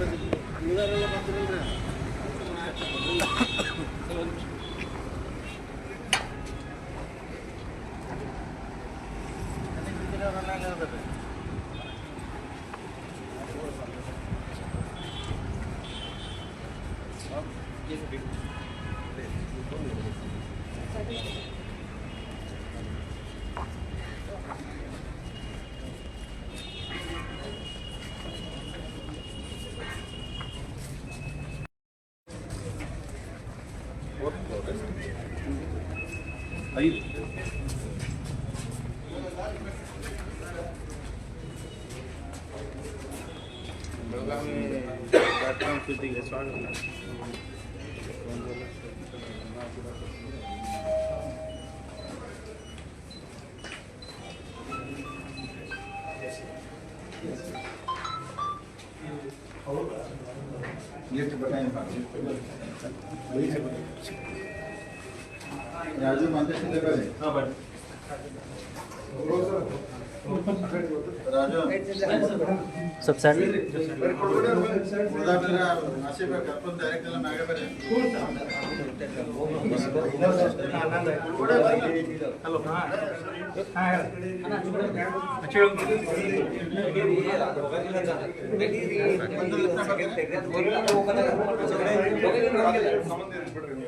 ಐದು Ayıp. Program platform shooting is on. ये तो बताएँ बाकी वही से बताएँ ರಾಜೀವ್ ಸ್ವಲ್ಪ ಸಣ್ಣ ಸಂಬಂಧ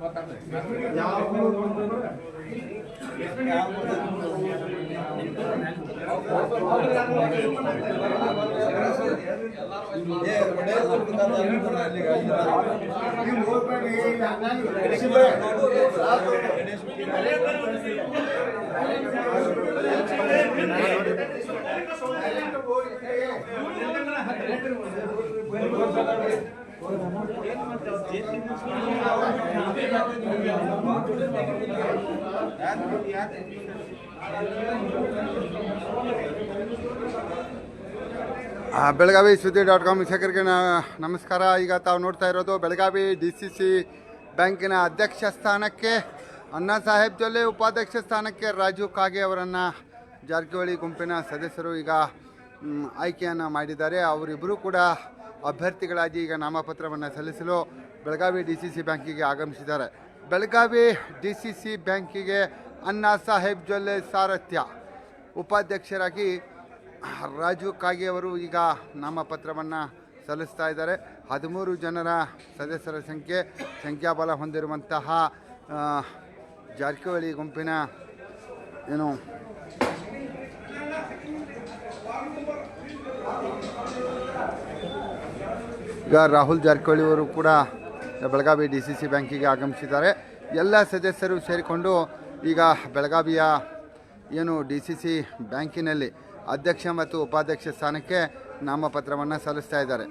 ಆ, ಬೆಳಗಾವಿ ಸುದ್ದಿ ಡಾಟ್ ಕಾಮ್ ವೀಕ್ಷಕರಿಗೆ ನಮಸ್ಕಾರ. ಈಗ ತಾವು ನೋಡ್ತಾ ಇರೋದು ಬೆಳಗಾವಿ ಡಿ ಸಿ ಸಿ ಬ್ಯಾಂಕಿನ ಅಧ್ಯಕ್ಷ ಸ್ಥಾನಕ್ಕೆ ಅಣ್ಣಾ ಸಾಹೇಬ್ ಜೊಲ್ಲೆ ಉಪಾಧ್ಯಕ್ಷ ಸ್ಥಾನಕ್ಕೆ ರಾಜು ಕಾಗೆ ಅವರನ್ನು ಜಾರಕಿಹೊಳಿ ಗುಂಪಿನ ಸದಸ್ಯರು ಈಗ ಆಯ್ಕೆಯನ್ನು ಮಾಡಿದ್ದಾರೆ. ಅವರಿಬ್ಬರೂ ಕೂಡ ಅಭ್ಯರ್ಥಿಗಳಾಗಿ ಈಗ ನಾಮಪತ್ರವನ್ನು ಸಲ್ಲಿಸಲು ಬೆಳಗಾವಿ ಡಿ ಸಿ ಸಿ ಬ್ಯಾಂಕಿಗೆ ಆಗಮಿಸಿದ್ದಾರೆ. ಬೆಳಗಾವಿ ಡಿ ಸಿ ಸಿ ಬ್ಯಾಂಕಿಗೆ ಅಣ್ಣಾ ಸಾಹೇಬ್ ಜೊಲ್ಲೆ ಸಾರಥ್ಯ. ಉಪಾಧ್ಯಕ್ಷರಾಗಿ ರಾಜು ಕಾಗೆ ಅವರು ಈಗ ನಾಮಪತ್ರವನ್ನು ಸಲ್ಲಿಸ್ತಾ ಇದ್ದಾರೆ. ಹದಿಮೂರು ಜನರ ಸದಸ್ಯರ ಸಂಖ್ಯೆ, ಸಂಖ್ಯಾಬಲ ಹೊಂದಿರುವಂತಹ ಜಾರಕಿಹೊಳಿ ಗುಂಪಿನ, ಏನು ಈಗ ರಾಹುಲ್ ಜಾರಕಿಹೊಳಿ ಅವರು ಕೂಡ ಬೆಳಗಾವಿ ಡಿ ಸಿ ಸಿ ಬ್ಯಾಂಕಿಗೆ ಆಗಮಿಸಿದ್ದಾರೆ. ಎಲ್ಲ ಸದಸ್ಯರು ಸೇರಿಕೊಂಡು ಈಗ ಬೆಳಗಾವಿಯ ಏನು ಡಿ ಸಿ ಸಿ ಬ್ಯಾಂಕಿನಲ್ಲಿ ಅಧ್ಯಕ್ಷ ಮತ್ತು ಉಪಾಧ್ಯಕ್ಷ ಸ್ಥಾನಕ್ಕೆ ನಾಮಪತ್ರವನ್ನು ಸಲ್ಲಿಸ್ತಾ ಇದ್ದಾರೆ.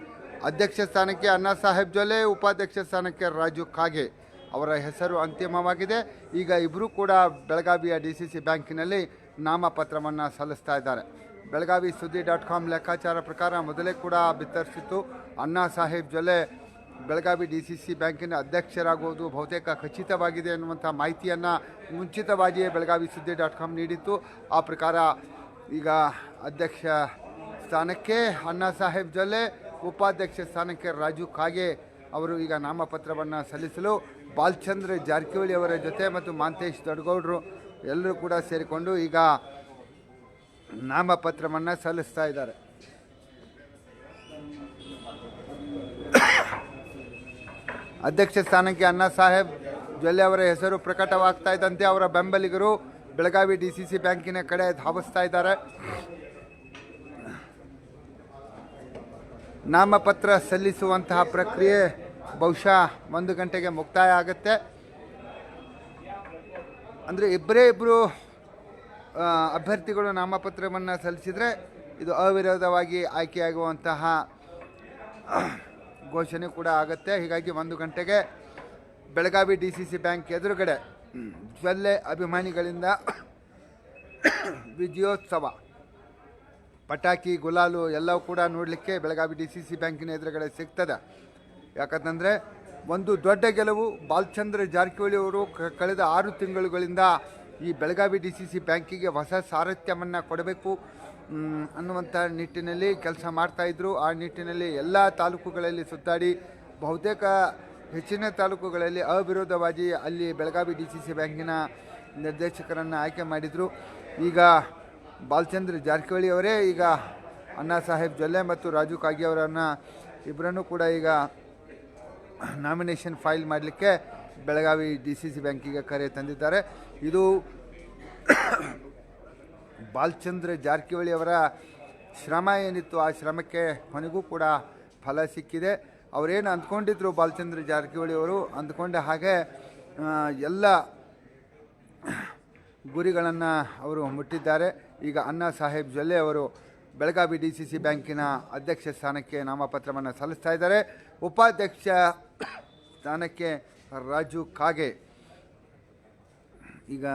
ಅಧ್ಯಕ್ಷ ಸ್ಥಾನಕ್ಕೆ ಅಣ್ಣಾ ಸಾಹೇಬ್ ಜೊಲೆ ಉಪಾಧ್ಯಕ್ಷ ಸ್ಥಾನಕ್ಕೆ ರಾಜು ಖಾಗೆ ಅವರ ಹೆಸರು ಅಂತಿಮವಾಗಿದೆ. ಈಗ ಇಬ್ಬರೂ ಕೂಡ ಬೆಳಗಾವಿಯ ಡಿ ಸಿ ಸಿ ಬ್ಯಾಂಕಿನಲ್ಲಿ ನಾಮಪತ್ರವನ್ನು ಸಲ್ಲಿಸ್ತಾ ಇದ್ದಾರೆ. ಬೆಳಗಾವಿ ಸುದ್ದಿ ಡಾಟ್ ಕಾಮ್ ಲೆಕ್ಕಾಚಾರ ಪ್ರಕಾರ ಮೊದಲೇ ಕೂಡ ಬಿತ್ತರಿಸಿತ್ತು. Anna Saheb Jolle Belagavi D C C ಬ್ಯಾಂಕಿನ ಅಧ್ಯಕ್ಷರಾಗುವುದು ಬಹುತೇಕ ಖಚಿತವಾಗಿದೆ ಎನ್ನುವಂಥ ಮಾಹಿತಿಯನ್ನು ಮುಂಚಿತವಾಗಿಯೇ ಬೆಳಗಾವಿ ಸುದ್ದಿ ಡಾಟ್ ಕಾಮ್ ನೀಡಿತ್ತು. ಆ ಪ್ರಕಾರ ಈಗ ಅಧ್ಯಕ್ಷ ಸ್ಥಾನಕ್ಕೆ ಅಣ್ಣಾ ಸಾಹೇಬ್ ಜೊಲ್ಲೆ, ಉಪಾಧ್ಯಕ್ಷ ಸ್ಥಾನಕ್ಕೆ ರಾಜು ಕಾಗೆ ಅವರು ಈಗ ನಾಮಪತ್ರವನ್ನು ಸಲ್ಲಿಸಲು ಬಾಲಚಂದ್ರ ಜಾರಕಿಹೊಳಿ ಅವರ ಜೊತೆ ಮತ್ತು ಮಾಂತೇಶ್ ದೊಡ್ಡಗೌಡರು ಎಲ್ಲರೂ ಕೂಡ ಸೇರಿಕೊಂಡು ಈಗ ನಾಮಪತ್ರವನ್ನು ಸಲ್ಲಿಸ್ತಾ ಇದ್ದಾರೆ. ಅಧ್ಯಕ್ಷ ಸ್ಥಾನಕ್ಕೆ ಅಣ್ಣಾ ಸಾಹೇಬ್ ಜೊಲ್ಲೆ ಅವರ ಹೆಸರು ಪ್ರಕಟವಾಗ್ತಾ ಇದ್ದಂತೆ ಅವರ ಬೆಂಬಲಿಗರು ಬೆಳಗಾವಿ ಡಿ ಸಿ ಸಿ ಬ್ಯಾಂಕಿನ ಕಡೆ ಧಾವಿಸ್ತಾ ಇದ್ದಾರೆ. ನಾಮಪತ್ರ ಸಲ್ಲಿಸುವಂತಹ ಪ್ರಕ್ರಿಯೆ ಬಹುಶಃ ಒಂದು ಗಂಟೆಗೆ ಮುಕ್ತಾಯ ಆಗುತ್ತೆ. ಅಂದರೆ ಇಬ್ಬರೇ ಇಬ್ಬರು ಅಭ್ಯರ್ಥಿಗಳು ನಾಮಪತ್ರವನ್ನು ಸಲ್ಲಿಸಿದರೆ ಇದು ಅವಿರೋಧವಾಗಿ ಆಯ್ಕೆಯಾಗುವಂತಹ ಘೋಷಣೆ ಕೂಡ ಆಗುತ್ತೆ. ಹೀಗಾಗಿ ಒಂದು ಗಂಟೆಗೆ Belagavi D C C bank ಎದುರುಗಡೆ ಜ್ವಲ್ಲೆ ಅಭಿಮಾನಿಗಳಿಂದ ವಿಜಯೋತ್ಸವ. ಪಟಾಕಿ, ಗುಲಾಲು ಎಲ್ಲವೂ ಕೂಡ ನೋಡಲಿಕ್ಕೆ ಬೆಳಗಾವಿ ಡಿ ಸಿ ಸಿ ಬ್ಯಾಂಕಿನ ಎದುರುಗಡೆ ಸಿಗ್ತದೆ. ಯಾಕಂತಂದರೆ ಒಂದು ದೊಡ್ಡ ಗೆಲುವು ಬಾಲಚಂದ್ರ ಜಾರಕಿಹೊಳಿ ಅವರು ಕಳೆದ ಆರು ತಿಂಗಳುಗಳಿಂದ ಈ ಬೆಳಗಾವಿ ಡಿ ಸಿ ಸಿ ಬ್ಯಾಂಕಿಗೆ ಹೊಸ ಸಾರಥ್ಯವನ್ನು ಕೊಡಬೇಕು ಅನ್ನುವಂಥ ನಿಟ್ಟಿನಲ್ಲಿ ಕೆಲಸ ಮಾಡ್ತಾಯಿದ್ರು ಆ ನಿಟ್ಟಿನಲ್ಲಿ ಎಲ್ಲ ತಾಲೂಕುಗಳಲ್ಲಿ ಸುತ್ತಾಡಿ, ಬಹುತೇಕ ಹೆಚ್ಚಿನ ತಾಲೂಕುಗಳಲ್ಲಿ ಅವಿರೋಧವಾಗಿ ಅಲ್ಲಿ ಬೆಳಗಾವಿ ಡಿ ಸಿ ಸಿ ಬ್ಯಾಂಕಿನ ನಿರ್ದೇಶಕರನ್ನು ಆಯ್ಕೆ ಮಾಡಿದರು. ಈಗ ಬಾಲಚಂದ್ರ ಜಾರಕಿಹೊಳಿ ಅವರೇ, ಈಗ ಅಣ್ಣಾ ಸಾಹೇಬ್ ಜೊಲ್ಲೆ ಮತ್ತು ರಾಜು ಕಾಗಿ ಅವರನ್ನು ಇಬ್ಬರನ್ನು ಕೂಡ ಈಗ ನಾಮಿನೇಷನ್ ಫೈಲ್ ಮಾಡಲಿಕ್ಕೆ ಬೆಳಗಾವಿ ಡಿ ಸಿ ಸಿ ಬ್ಯಾಂಕಿಗೆ ಕರೆ ತಂದಿದ್ದಾರೆ. ಇದು ಬಾಲಚಂದ್ರ ಜಾರಕಿಹೊಳಿ ಅವರ ಶ್ರಮ ಏನಿತ್ತು, ಆ ಶ್ರಮಕ್ಕೆ ಕೊನೆಗೂ ಕೂಡ ಫಲ ಸಿಕ್ಕಿದೆ. ಅವರೇನು ಅಂದ್ಕೊಂಡಿದ್ರು ಬಾಲಚಂದ್ರ ಜಾರಕಿಹೊಳಿ ಅವರು, ಅಂದ್ಕೊಂಡ ಹಾಗೆ ಎಲ್ಲ ಗುರಿಗಳನ್ನು ಅವರು ಮುಟ್ಟಿದ್ದಾರೆ. ಈಗ ಅಣ್ಣಾ ಸಾಹೇಬ್ ಜೊಲ್ಲೆ ಅವರು ಬೆಳಗಾವಿ ಡಿ ಸಿ ಸಿ ಬ್ಯಾಂಕಿನ ಅಧ್ಯಕ್ಷ ಸ್ಥಾನಕ್ಕೆ ನಾಮಪತ್ರವನ್ನು ಸಲ್ಲಿಸ್ತಾ ಇದ್ದಾರೆ. ಉಪಾಧ್ಯಕ್ಷ ಸ್ಥಾನಕ್ಕೆ ರಾಜು ಕಾಗೆ. ಈಗ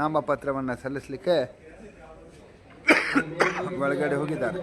ನಾಮಪತ್ರವನ್ನು ಸಲ್ಲಿಸಲಿಕ್ಕೆ ಒಳಗಡೆ ಹೋಗಿದ್ದಾರೆ.